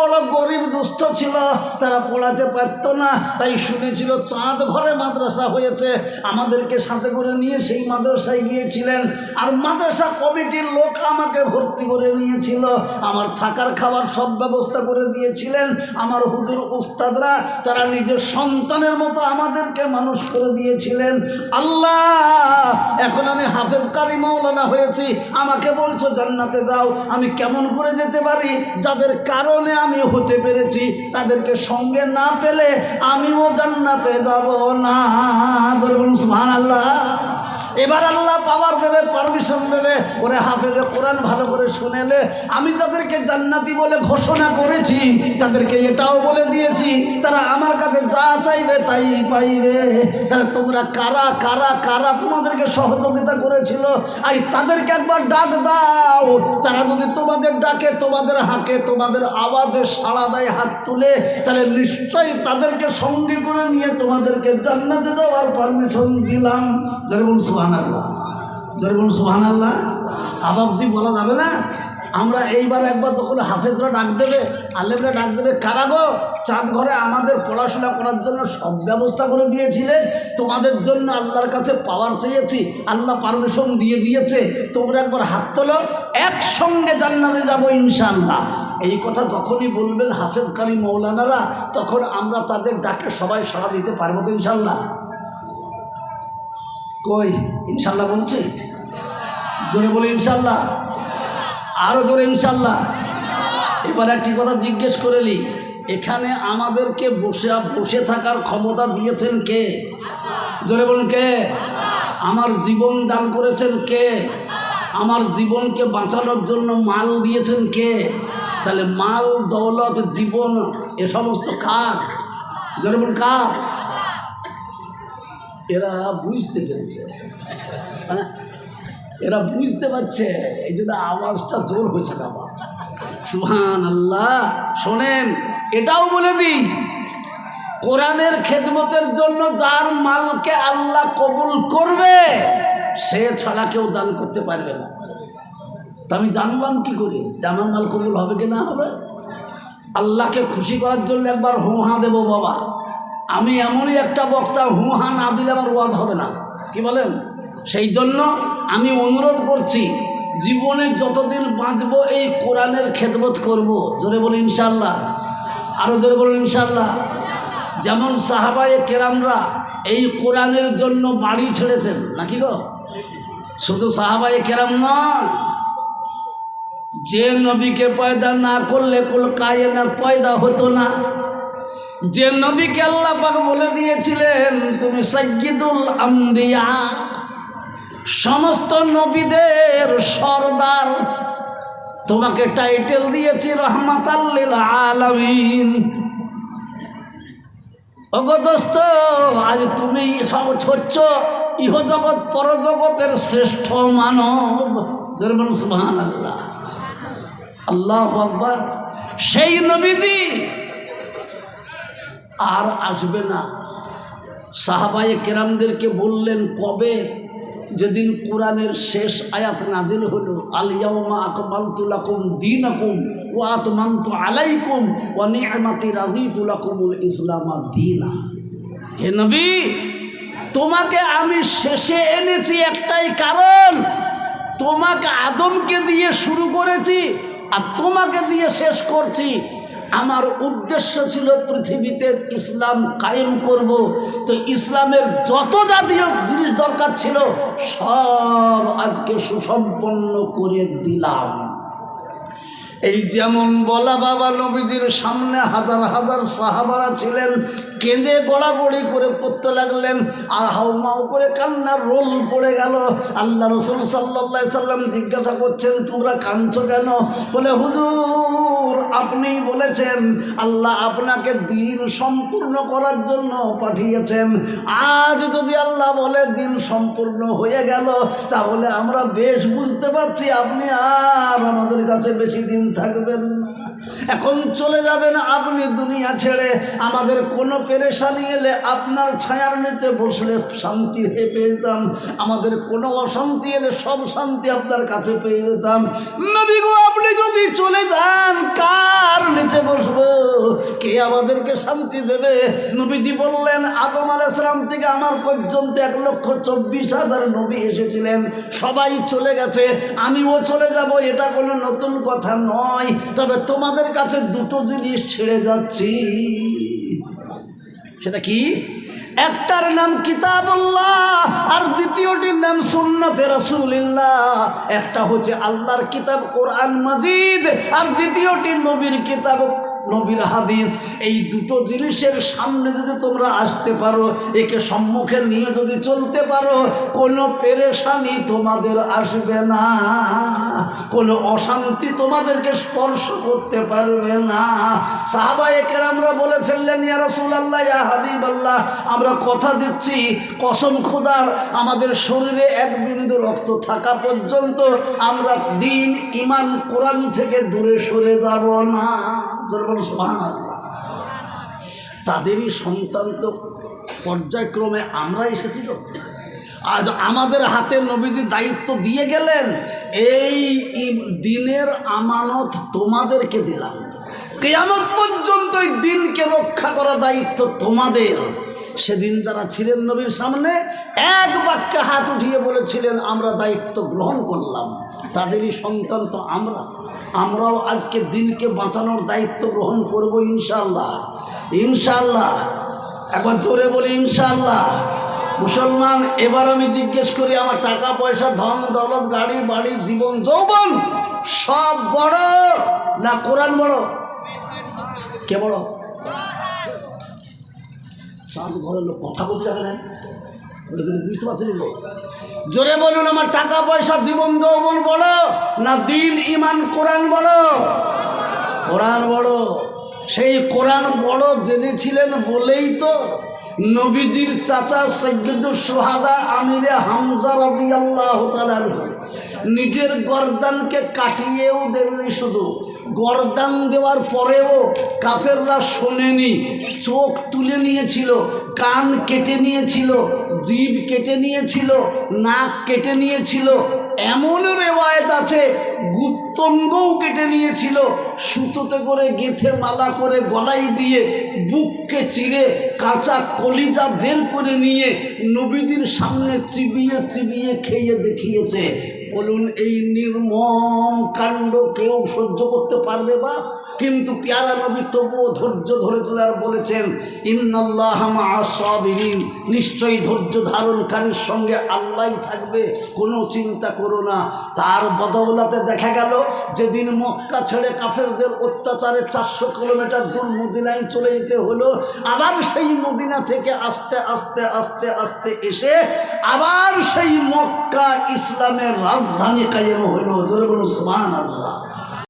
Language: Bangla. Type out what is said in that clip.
বড় গরিব দুস্থ ছিল, তারা পড়াতে পারত না, তাই শুনেছিল চাঁদ ঘরে মাদ্রাসা হয়েছে। আমাদেরকে সাথে করে নিয়ে সেই মাদ্রাসায় গিয়েছিলেন। আর মাদ্রাসা কমিটির লোক আমাকে ভর্তি করে নিয়েছিল। আমার থাকার খাবার সব ব্যবস্থা করে দিয়েছিলেন। আমার হুজুর উস্তাদরা, তারা নিজের সন্তানের মতো আমাদেরকে মানুষ করে দিয়েছিলেন। আল্লাহ, এখন আমি হাফেজ কারি মৌলানা হয়েছি। আমাকে বলছো, জান্নাতে যাও। আমি কেমন করে যেতে পারি? যাদের কারণে আমি হতে পেরেছি তাদেরকে সঙ্গে না পেলে আমিও জান্নাতে যাব না। ধরে বলুন সুহান আল্লাহ এবার আল্লাহ পাওয়ার দেবে পারমিশন দেবে। ওরে হাফেজে কোরআন ভালো করে শুনেলে, আমি যাদেরকে জান্নাতি বলে ঘোষণা করেছি, তাদেরকে এটাও বলে দিয়েছি, তারা আমার কাছে যা চাইবে তাই পাইবে। তাহলে তোমরা কারা কারা কারা তোমাদেরকে সহযোগিতা করেছিল? আর তাদেরকে একবার ডাক দাও। তারা যদি তোমাদের ডাকে, তোমাদের হাঁকে, তোমাদের আওয়াজে সাড়া দেয়, হাত তুলে, তাহলে নিশ্চয়ই তাদেরকে সঙ্গে করে নিয়ে তোমাদেরকে জান্নাতে যাওয়ার পারমিশন দিলাম। যারা বলুন সুহান আল্লাহ যারা বলুন সুহান আল্লাহ আবাবজি বলা যাবে না? আমরা এইবার একবার যখন হাফেজরা ডাক দেবে, আলেমরা ডাক দেবে, কারা গো? চাঁদ ঘরে আমাদের পড়াশোনা করার জন্য সব ব্যবস্থা করে দিয়েছিলে। তোমাদের জন্য আল্লাহর কাছে পাওয়ার চেয়েছি। আল্লাহ পারমিশন দিয়ে দিয়েছে। তোমরা একবার হাত তোলো। একসঙ্গে জান্নাতে যাব ইনশাআল্লাহ। এই কথা যখনই বলবেন হাফেজ কালী মৌলানারা, তখন আমরা তাদের ডাকে সবাই সাড়া দিতে পারব তো ইনশাল্লাহ কই? ইনশাল্লাহ বলছি? জোরে বলি ইনশাল্লাহ। আরও জোরে ইনশাল্লাহ। এবার একটি কথা জিজ্ঞেস করে নি, এখানে আমাদেরকে বসে বসে থাকার ক্ষমতা দিয়েছেন কে? জোরে বলুন কে? আমার জীবন দান করেছেন কে? আমার জীবনকে বাঁচানোর জন্য মাল দিয়েছেন কে? তাহলে মাল, দৌলত, জীবন এ সমস্ত কার? জোরে বলুন কার? এরা বুঝতে পেরেছে। হ্যাঁ? এরা বুঝতে পারছে, এই জন্য আওয়াজটা জোর হয়েছে না আমার। সুহান আল্লাহ শোনেন, এটাও বলে দিই, কোরআনের খেদমতের জন্য যার মালকে আল্লাহ কবুল করবে, সে ছাড়া কেউ দান করতে পারবে না। তা আমি জানলাম কি করে? যে আমার মাল কবুল হবে কি না হবে? আল্লাহকে খুশি করার জন্য একবার হুঁহা দেব বাবা। আমি এমনই একটা বক্তা হুঁহা না দিলে আমার ওয়াদ হবে না। কি বলেন? সেই জন্য আমি অনুরোধ করছি, জীবনে যতদিন বাঁচবো এই কোরআনের খেদমত করব। জোরে বলি ইনশাল্লাহ আরও জোরে বলুন ইনশাল্লাহ যেমন সাহাবায়ে কেরামরা এই কোরআনের জন্য বাড়ি ছেড়েছেন। নাকি গো? শুধু সাহাবায়ে কেরাম নয় যে নবীকে পয়দা না করলে কুল কায়নাত পয়দা হতো না। যে নবীকে আল্লাহ পাক বলে দিয়েছিলেন, তুমি সৈয়দুল আম্বিয়া, সমস্ত নবীদের সর্দার। তোমাকে টাইটেল দিয়েছি রহমাত আলামিন। অগদস্ত আজ তুমি হচ্ছ ইহজগৎ, পরজগতের শ্রেষ্ঠ মানব। সুবহান আল্লাহ আল্লাহ সেই নবীজি আর আসবে না। সাহাবায়ে কেরামদেরকে বললেন, কবে? যেদিন কোরআনের শেষ আয়াত নাজিল হলো আলিয়াউমা আকমাল দিন আকুম ও আতমান্ত আলাইকুম ও নিয়ামাতি রাজি ইসলামা দিনা। হে নবী, তোমাকে আমি শেষে এনেছি একটাই কারণ। তোমাকে আদমকে দিয়ে শুরু করেছি আর তোমাকে দিয়ে শেষ করছি। আমার উদ্দেশ্য ছিল পৃথিবীতে ইসলাম কায়েম করব। তো ইসলামের যত জাতীয় জিনিস দরকার ছিল, সব আজকে সুসম্পন্ন করে দিলাম। এই যেমন বলা বাবা নবীজির সামনে হাজার হাজার সাহাবারা ছিলেন কেঁদে গড়াগড়ি করে করতে লাগলেন। আর হাউমাউ করে কান্নার রোল পড়ে গেল। আল্লাহ রসুল সাল্লা সাল্লাম জিজ্ঞাসা করছেন, তোমরা কাঁদছ কেন? বলে, হুজুর আপনি বলেছেন, আল্লাহ আপনাকে দিন সম্পূর্ণ করার জন্য পাঠিয়েছেন। আজ যদি আল্লাহ বলে দিন সম্পূর্ণ হয়ে গেল, তাহলে আমরা বেশ বুঝতে পারছি আপনি আর আমাদের কাছে বেশি দিন থাকবেন না। এখন চলে যাবেন আপনি দুনিয়া ছেড়ে। আমাদের কোনো পেরেশানি এলে আপনার ছায়ার নিচে বসলে শান্তি হয়ে পেয়ে যেতাম। আমাদের কোনো অশান্তি এলে সব শান্তি আপনার কাছে পেয়ে যেতাম। নবী গো, আপনি যদি চলে যান, কার নিচে বসবো? কে আমাদেরকে শান্তি দেবে? নবীজি বললেন, আদম আলাইসালাম থেকে আমার পর্যন্ত এক লক্ষ চব্বিশ হাজার নবী এসেছিলেন। সবাই চলে গেছে। আমিও চলে যাব, এটা কোনো নতুন কথা নয়। তবে তোমাদের কাছে দুটো জিনিস ছেড়ে যাচ্ছি। সেটা কি? একটার নাম কিতাবুল্লাহ আর দ্বিতীয়টির নাম সুন্নতে রাসুলিল্লাহ। একটা হচ্ছে আল্লাহর কিতাব কোরআন মাজিদ আর দ্বিতীয়টির নবীর কিতাব নবীর হাদিস, এই দুটো জিনিসের সামনে যদি তোমরা আসতে পারো, একে সম্মুখে নিয়ে যদি চলতে পারো, কোনো পেরেশানি তোমাদের আসবে না। কোনো অশান্তি তোমাদেরকে স্পর্শ করতে পারবে না। সাহাবা একের আমরা বলে ফেললেন, ইয়া রাসূলুল্লাহ, ইয়া হাবিব আল্লাহ আমরা কথা দিচ্ছি, কসম খোদার, আমাদের শরীরে এক বিন্দু রক্ত থাকা পর্যন্ত আমরা দিন ইমান কোরআন থেকে দূরে সরে যাব না। বলো তাদেরই সন্তান তো পর্যায়ক্রমে আমরা এসেছিল আজ আমাদের হাতে নবীজি দায়িত্ব দিয়ে গেলেন, এই দিনের আমানত তোমাদেরকে দিলাম। কেয়ামত পর্যন্ত দিনকে রক্ষা করা দায়িত্ব তোমাদের। সেদিন যারা ছিলেন নবীর সামনে, এক বাক্যে হাত উঠিয়ে বলেছিলেন, আমরা দায়িত্ব গ্রহণ করলাম। তাদেরই সন্তান তো আমরা। আমরাও আজকে দিনকে বাঁচানোর দায়িত্ব গ্রহণ করব ইনশাল্লাহ ইনশাল্লাহ একবার জোরে বলি ইনশাল্লাহ মুসলমান, এবার আমি জিজ্ঞেস করি, আমার টাকা, পয়সা, ধন, দৌলত, গাড়ি, বাড়ি, জীবন, যৌবন সব বড় না কোরআন বড়? কে বড়? সাত ঘরের লোক কথা বলতে যাবে না। বুঝতে পারছি। জোরে বলুন, আমার টাকা পয়সা জীবন যৌবন বড় না দিন ইমান কোরআন বড় কোরআন বড় সেই কোরআন বড় জেনেছিলেন বলেই তো নবীজির চাচা সৈয়দুল সোহাদা আমিরে হামজা রাজি আল্লাহ নিজের গরদানকে কাটিয়েও দেননি শুধু। গরদান দেওয়ার পরেও কাফেররা শোনেনি। চোখ তুলে নিয়েছিল, কান কেটে নিয়েছিল জীব কেটে নিয়েছিল, নাক কেটে নিয়েছিল। এমন রেওয়ায়ত আছে, গুপ্তঙ্গও কেটে নিয়েছিল। সুতোতে করে গেথে মালা করে গলায় দিয়ে বুককে চিরে কাঁচা কলিজা বের করে নিয়ে নবীজির সামনে চিবিয়ে চিবিয়ে খেয়ে দেখিয়েছে। বলুন, এই নির্মম কাণ্ড কেউ সহ্য করতে পারবে বা? কিন্তু পেয়ারা নবী তবুও ধৈর্য ধরেছিল আর বলেছেন, ইন্নাল্লাহ সাবিরিন। নিশ্চয়ই ধৈর্য ধারণকারীর সঙ্গে আল্লাহই থাকবে, কোনো চিন্তা করো না। তার বদৌলাতে দেখা গেল, যেদিন মক্কা ছেড়ে কাফেরদের অত্যাচারে চারশো কিলোমিটার দূর মদিনায় চলে যেতে হলো, আবার সেই মদিনা থেকে আস্তে আস্তে আস্তে আস্তে এসে আবার সেই মক্কা ইসলামের রাজধানী কায়েম হইল জোরে বলুন সুবহান আল্লাহ